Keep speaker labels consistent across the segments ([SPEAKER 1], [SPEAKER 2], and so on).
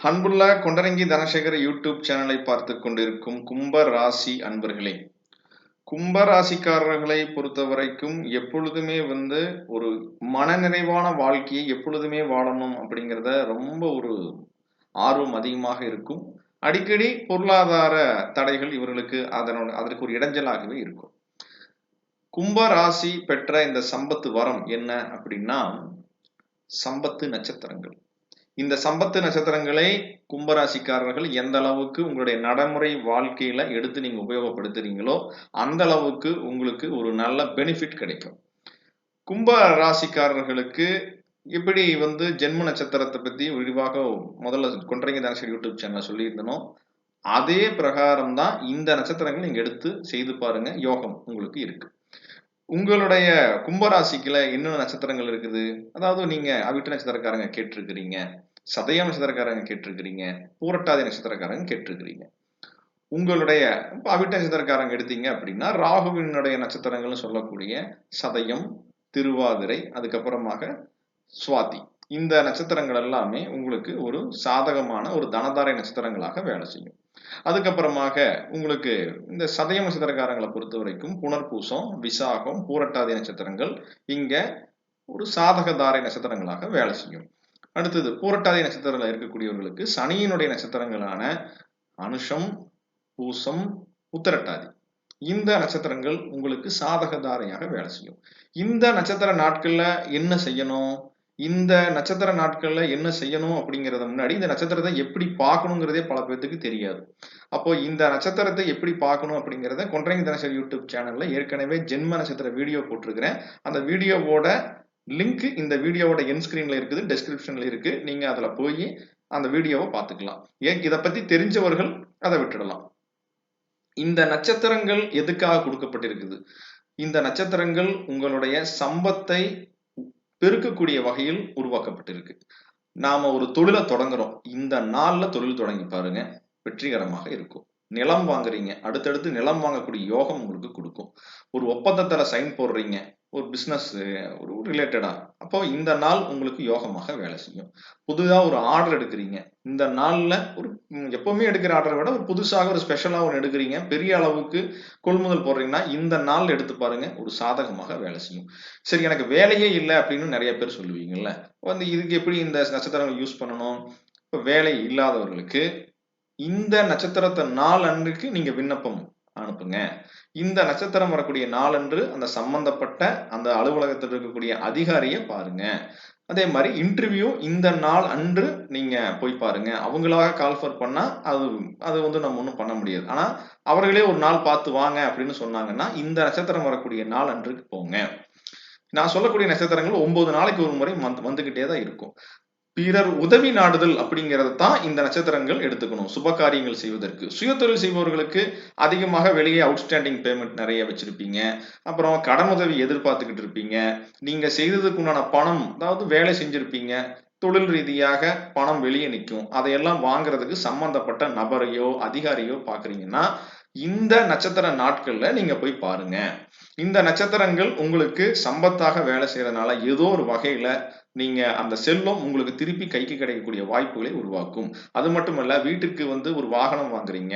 [SPEAKER 1] அன்புள்ள கொண்டரங்கி தனசேகர் யூடியூப் சேனலை பார்த்து கொண்டிருக்கும் கும்ப ராசி அன்பர்களே கும்ப ராசிக்காரர்களை பொறுத்த வரைக்கும் எப்பொழுதுமே வந்து ஒரு மனநிறைவான வாழ்க்கையை எப்பொழுதுமே வாழணும் அப்படிங்கிறத ரொம்ப ஒரு ஆர்வம் அதிகமாக இருக்கும். அடிக்கடி பொருளாதார தடைகள் இவர்களுக்கு அதனோட அதற்கு ஒரு இடைஞ்சலாகவே இருக்கும். கும்ப ராசி பெற்ற இந்த சம்பத்து வரம் என்ன அப்படின்னா சம்பத்து நட்சத்திரங்கள். இந்த சம்பத்து நட்சத்திரங்களை கும்பராசிக்காரர்கள் எந்த அளவுக்கு உங்களுடைய நடைமுறை வாழ்க்கையில எடுத்து நீங்க உபயோகப்படுத்துறீங்களோ அந்த அளவுக்கு உங்களுக்கு ஒரு நல்ல பெனிஃபிட் கிடைக்கும். கும்ப ராசிக்காரர்களுக்கு எப்படி வந்து ஜென்ம நட்சத்திரத்தை பத்தி விரிவாக முதல்ல கொன்றைங்க தனசரி யூடியூப் சேனல் சொல்லியிருந்தனும். அதே பிரகாரம் தான் இந்த நட்சத்திரங்கள் நீங்க எடுத்து செய்து பாருங்க யோகம் உங்களுக்கு இருக்கு. உங்களுடைய கும்பராசிக்குல என்ன நட்சத்திரங்கள் இருக்குது? அதாவது நீங்க அவிட்ட நட்சத்திரக்காரங்க கேட்டிருக்கிறீங்க. சதயம் நட்சத்திரக்காரங்க கேட்டிருக்கிறீங்க பூரட்டாதி நட்சத்திரக்காரங்க கேட்டிருக்கிறீங்க. உங்களுடைய அவிட்ட நட்சத்திரக்காரங்க எடுத்தீங்க அப்படின்னா ராகுவினுடைய நட்சத்திரங்கள்னு சொல்லக்கூடிய சதயம் திருவாதிரை அதுக்கப்புறமாக சுவாதி. இந்த நட்சத்திரங்கள் எல்லாமே உங்களுக்கு ஒரு சாதகமான ஒரு தனதாரை நட்சத்திரங்களாக வேலை செய்யும். அதுக்கப்புறமாக உங்களுக்கு இந்த சதய நட்சத்திரக்காரங்களை பொறுத்த வரைக்கும் புனர்பூசம் விசாகம் பூரட்டாதி நட்சத்திரங்கள் இங்க ஒரு சாதகதாரை நட்சத்திரங்களாக வேலை செய்யும். அடுத்தது பூரட்டாதி நட்சத்திரத்தில் இருக்கக்கூடியவர்களுக்கு சனியினுடைய நட்சத்திரங்களான அனுஷம் பூசம் உத்தரட்டாதி. இந்த நட்சத்திரங்கள் உங்களுக்கு சாதகதாரையாக வேலை செய்யும். இந்த நட்சத்திர நாட்கள்ல என்ன செய்யணும்? இந்த நட்சத்திர நாட்கள்ல என்ன செய்யணும் அப்படிங்கறத முன்னாடி இந்த நட்சத்திரத்தை எப்படி பார்க்கணுங்கிறதே பல பேர்த்துக்கு தெரியாது. அப்போ இந்த நட்சத்திரத்தை எப்படி பார்க்கணும் அப்படிங்கிறத கொன்றைங்க தினசரி யூடியூப் சேனல்ல ஏற்கனவே ஜென்ம நட்சத்திர வீடியோ போட்டிருக்கிறேன். அந்த வீடியோவோட லிங்க் இந்த வீடியோவோட என் ஸ்கிரீன்ல இருக்குது டெஸ்கிரிப்ஷன்ல இருக்கு. நீங்க அதுல போய் அந்த வீடியோவை பார்த்துக்கலாம். ஏன்? இதை பத்தி தெரிஞ்சவர்கள் அதை விட்டுடலாம். இந்த நட்சத்திரங்கள் எதுக்காக கொடுக்கப்பட்டிருக்குது? இந்த நட்சத்திரங்கள் உங்களுடைய சம்பத்தை பெருக்கக்கூடிய வகையில் உருவாக்கப்பட்டிருக்கு. நாம ஒரு தொழிலை தொடங்குறோம். இந்த நாள்ல தொழில் தொடங்கி பாருங்க. வெற்றிகரமாக இருக்கும். நிலம் வாங்குறீங்க. அடுத்தடுத்து நிலம் வாங்கக்கூடிய யோகம் உங்களுக்கு கொடுக்கும். ஒரு ஒப்பந்தத்துல சைன் போடுறீங்க. ஒரு பிஸ்னஸ் ஒரு ரிலேட்டடா அப்போ இந்த நாள் உங்களுக்கு யோகமாக வேலை செய்யும். புதுதாக ஒரு ஆர்டர் எடுக்கிறீங்க. இந்த நாளில் ஒரு எப்பவுமே எடுக்கிற ஆர்டரை விட ஒரு புதுசாக ஒரு ஸ்பெஷலாக ஒன்று எடுக்கிறீங்க. பெரிய அளவுக்கு கொள்முதல் போடுறீங்கன்னா இந்த நாள் எடுத்து பாருங்க ஒரு சாதகமாக வேலை செய்யும். சரி எனக்கு வேலையே இல்லை அப்படின்னு நிறைய பேர் சொல்லுவீங்கல்ல. வந்து இதுக்கு எப்படி இந்த நட்சத்திரங்கள் யூஸ் பண்ணணும்? இப்போ வேலை இல்லாதவர்களுக்கு இந்த நட்சத்திரத்தை நாள் அன்றைக்கு நீங்கள் விண்ணப்பம் அனுப்புங்க இந்த நட்சத்திரம் வரக்கூடிய நாளன்று அந்த சம்பந்தப்பட்ட அந்த அலுவலகத்தில் இருக்கக்கூடிய அதிகாரியை பாருங்க. அதே மாதிரி இன்டர்வியூ இந்த நாள் அன்று நீங்க போய் பாருங்க. அவங்களாக கால்ஃபர் பண்ணா அது அது வந்து நம்ம ஒன்றும் பண்ண முடியாது. ஆனா அவர்களே ஒரு நாள் பார்த்து வாங்க அப்படின்னு சொன்னாங்கன்னா இந்த நட்சத்திரம் வரக்கூடிய நாள் அன்றுக்கு போங்க. நான் சொல்லக்கூடிய நட்சத்திரங்கள் ஒன்பது நாளைக்கு ஒரு முறை வந்து வந்துகிட்டே தான் இருக்கும். பிறர் உதவி நாடுதல் அப்படிங்கிறத தான் இந்த நட்சத்திரங்கள் எடுத்துக்கணும். சுப காரியங்கள் செய்வதற்கு. சுயதொழில் செய்பவர்களுக்கு அதிகமாக வெளியே அவுட்ஸ்டாண்டிங் பேமெண்ட் நிறைய வச்சிருப்பீங்க. அப்புறம் கடனுதவி எதிர்பார்த்துக்கிட்டு இருப்பீங்க. நீங்க செய்ததுக்கு உண்டான பணம் அதாவது வேலை செஞ்சிருப்பீங்க. தொழில் ரீதியாக பணம் வெளியே நிற்கும். அதையெல்லாம் வாங்குறதுக்கு சம்பந்தப்பட்ட நபரையோ அதிகாரியோ பாக்குறீங்கன்னா இந்த நட்சத்திர நாட்கள்ல நீங்க போய் பாருங்க. இந்த நட்சத்திரங்கள் உங்களுக்கு சம்பத்தாக வேலை செய்யறதுனால ஏதோ ஒரு வகையில நீங்க அந்த செல்வம் உங்களுக்கு திருப்பி கைக்கு கிடைக்கக்கூடிய வாய்ப்புகளை உருவாக்கும். அது மட்டுமல்ல வீட்டுக்கு வந்து ஒரு வாகனம் வாங்குறீங்க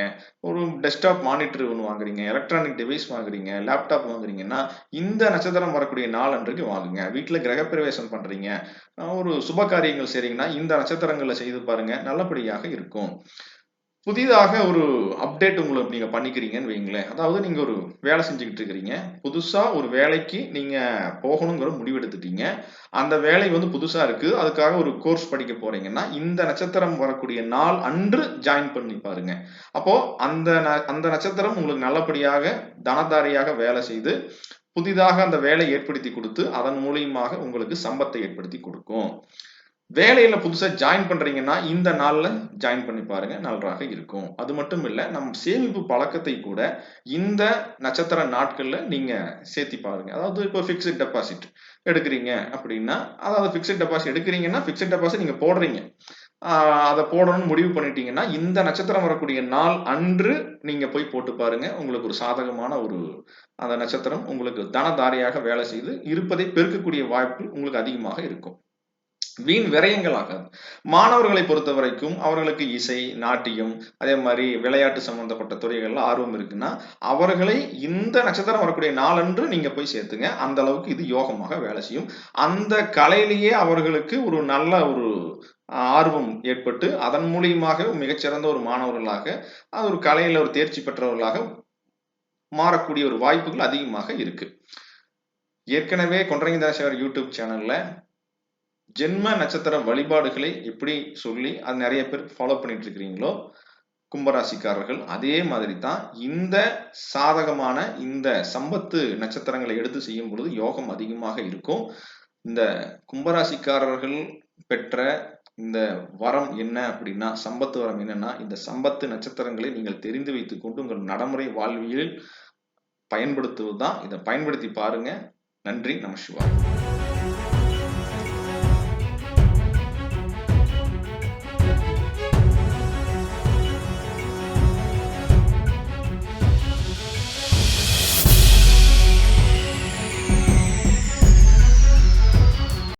[SPEAKER 1] ஒரு டெஸ்க்டாப் மானிட்டர் ஒன்று வாங்குறீங்க எலக்ட்ரானிக் டிவைஸ் வாங்குறீங்க லேப்டாப் வாங்குறீங்கன்னா இந்த நட்சத்திரம் வரக்கூடிய நாள் அன்றைக்கு வாங்குங்க. வீட்டுல கிரகப்பிரவேசம் பண்றீங்க ஒரு சுப காரியங்கள் செய்றீங்கன்னா இந்த நட்சத்திரங்களை செய்து பாருங்க நல்லபடியாக இருக்கும். புதிதாக ஒரு அப்டேட் உங்களுக்கு நீங்க பண்ணிக்கிறீங்கன்னு வைங்களேன். அதாவது நீங்க ஒரு வேலை செஞ்சுக்கிட்டு இருக்கிறீங்க. புதுசா ஒரு வேலைக்கு நீங்க போகணுங்கிற முடிவெடுத்துட்டீங்க அந்த வேலை வந்து புதுசா இருக்கு. அதுக்காக ஒரு கோர்ஸ் படிக்க போறீங்கன்னா இந்த நட்சத்திரம் வரக்கூடிய நாள் அன்று ஜாயின் பண்ணி பாருங்க. அப்போ அந்த அந்த நட்சத்திரம் உங்களுக்கு நல்லபடியாக தனதாரியாக வேலை செய்து புதிதாக அந்த வேலை ஏற்படுத்தி கொடுத்து அதன் மூலியமாக உங்களுக்கு சம்பத்தை ஏற்படுத்தி கொடுக்கும். வேலையில புதுசா ஜாயின் பண்றீங்கன்னா இந்த நாள்ல ஜாயின் பண்ணி பாருங்க நன்றாக இருக்கும். அது மட்டும் இல்ல நம் சேமிப்பு பழக்கத்தை கூட இந்த நட்சத்திர நாட்கள்ல நீங்க சேர்த்தி பாருங்க. அதாவது இப்போ பிக்ஸ்ட் டெபாசிட் எடுக்கிறீங்க அப்படின்னா அதாவது பிக்ஸ்ட் டெபாசிட் எடுக்கிறீங்கன்னா பிக்ஸ்ட் டெபாசிட் நீங்க போடுறீங்க. அதை போடணும்னு முடிவு பண்ணிட்டீங்கன்னா இந்த நட்சத்திரம் வரக்கூடிய நாள் அன்று நீங்க போய் போட்டு பாருங்க. உங்களுக்கு ஒரு சாதகமான ஒரு அந்த நட்சத்திரம் உங்களுக்கு தனதாரியாக வேலை செய்து இருப்பதை பெருக்கக்கூடிய வாய்ப்பு உங்களுக்கு அதிகமாக இருக்கும். வீண் விரயங்கள் ஆகாது மாணவர்களை பொறுத்த வரைக்கும் அவர்களுக்கு இசை நாட்டியம் அதே மாதிரி விளையாட்டு சம்பந்தப்பட்ட துறைகள்ல ஆர்வம் இருக்குன்னா அவர்களை இந்த நட்சத்திரம் வரக்கூடிய நாளன்று நீங்க போய் சேர்த்துங்க. அந்த அளவுக்கு இது யோகமாக வேலை செய்யும். அந்த கலையிலேயே அவர்களுக்கு ஒரு நல்ல ஒரு ஆர்வம் ஏற்பட்டு அதன் மூலியமாக மிகச்சிறந்த ஒரு மாணவர்களாக அது ஒரு கலையில ஒரு தேர்ச்சி பெற்றவர்களாக மாறக்கூடிய ஒரு வாய்ப்புகள் அதிகமாக இருக்கு. ஏற்கனவே கொன்றைங்க அவர் யூடியூப் சேனல்ல ஜென்ம நட்சத்திர வழிபாடுகளை எப்படி சொல்லி அது நிறைய பேர் ஃபாலோ பண்ணிட்டு இருக்கிறீங்களோ கும்பராசிக்காரர்கள் அதே மாதிரி தான் இந்த சாதகமான இந்த சம்பத்து நட்சத்திரங்களை எடுத்து செய்யும் பொழுது யோகம் அதிகமாக இருக்கும். இந்த கும்பராசிக்காரர்கள் பெற்ற இந்த வரம் என்ன அப்படின்னா சம்பத்து வரம் என்னன்னா இந்த சம்பத்து நட்சத்திரங்களை நீங்கள் தெரிந்து வைத்துக் கொண்டு உங்கள் நடைமுறை வாழ்வியலில் பயன்படுத்துவது தான் இதை பயன்படுத்தி பாருங்க. நன்றி நம சிவாய்.